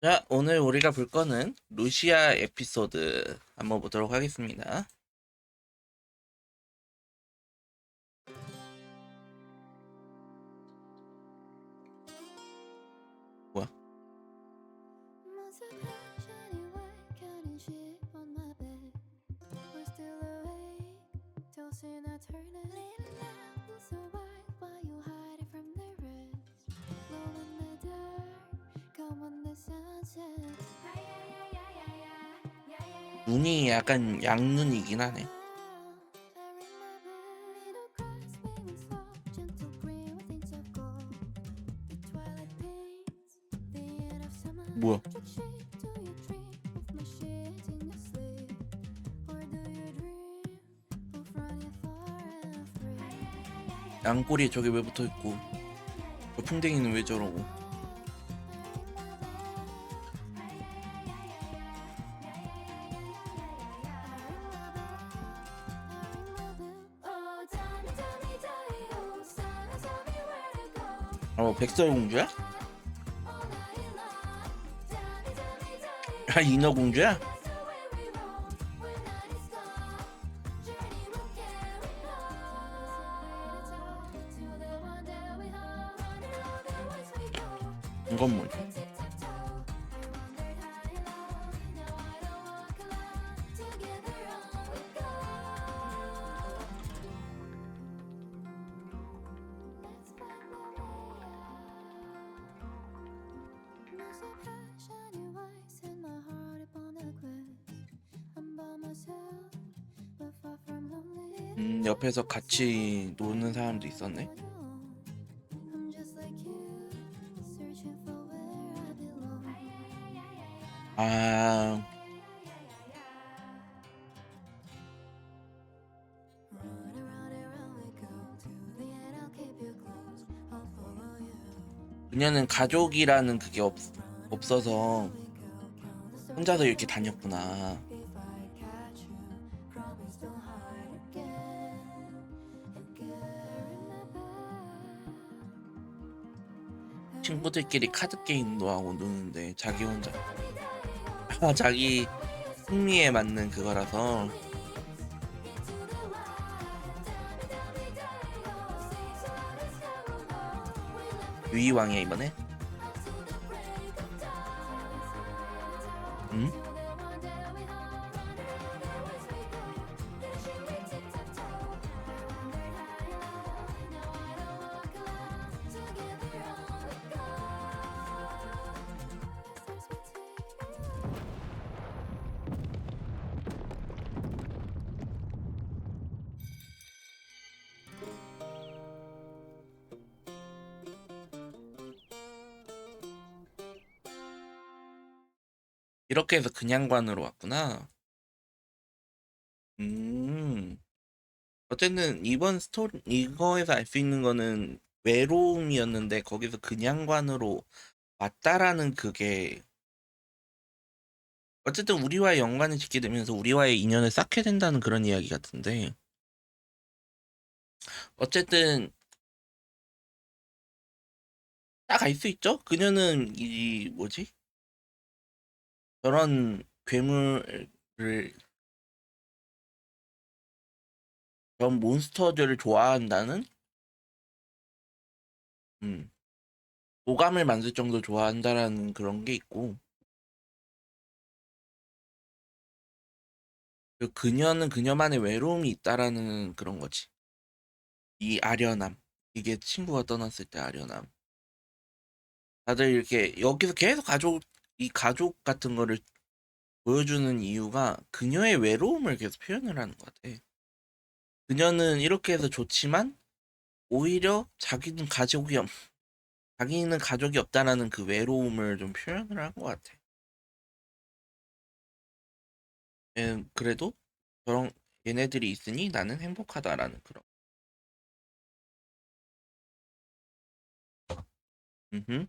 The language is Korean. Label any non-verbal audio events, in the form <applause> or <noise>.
자, 오늘 우리가 볼 거는 루시아 에피소드 한번 보도록 하겠습니다. 뭐야? 눈이 약간 양눈이긴 하네. 뭐야? 양꼬리 저기 왜 붙어 있고? 저 풍뎅이는 왜 저러고? 어, 백설 공주야? 아, 인어 공주야? 이건 뭐지? 음, 옆에서 같이 노는 사람도 있었네. 아, 그녀는 가족이라는 그게 없, 없어서 혼자서 이렇게 다녔구나. 친구들끼리 카드 게임도 하고 노는데 자기 혼자 아, <laughs> 자기 흥미에 맞는 그거라서 유이왕이야 이번에? 응? 이렇게 해서 그냥 관으로 왔구나. 음. 어쨌든 이번 스토리 이거에서 알 수 있는 거는 외로움이었는데 거기서 그냥 관으로 왔다라는 그게 어쨌든 우리와의 연관을 짓게 되면서 우리와의 인연을 쌓게 된다는 그런 이야기 같은데 어쨌든 딱 알 수 있죠? 그녀는 이 뭐지? 저런 괴물을 그런 몬스터들을 좋아한다는? 음. 오감을 만들 정도 좋아한다라는 그런 게 있고. 그 그녀는 그녀만의 외로움이 있다라는 그런 거지. 이 아련함. 이게 친구가 떠났을 때 아련함. 다들 이렇게 여기서 계속 가족 이 가족 같은 거를 보여주는 이유가 그녀의 외로움을 계속 표현을 하는 것 같아. 그녀는 이렇게 해서 좋지만 오히려 자기는 가족이 없, 자기는 가족이 없다라는 그 외로움을 좀 표현을 한 것 같아. 에, 그래도 저런 얘네들이 있으니 나는 행복하다라는 그런. 음흠.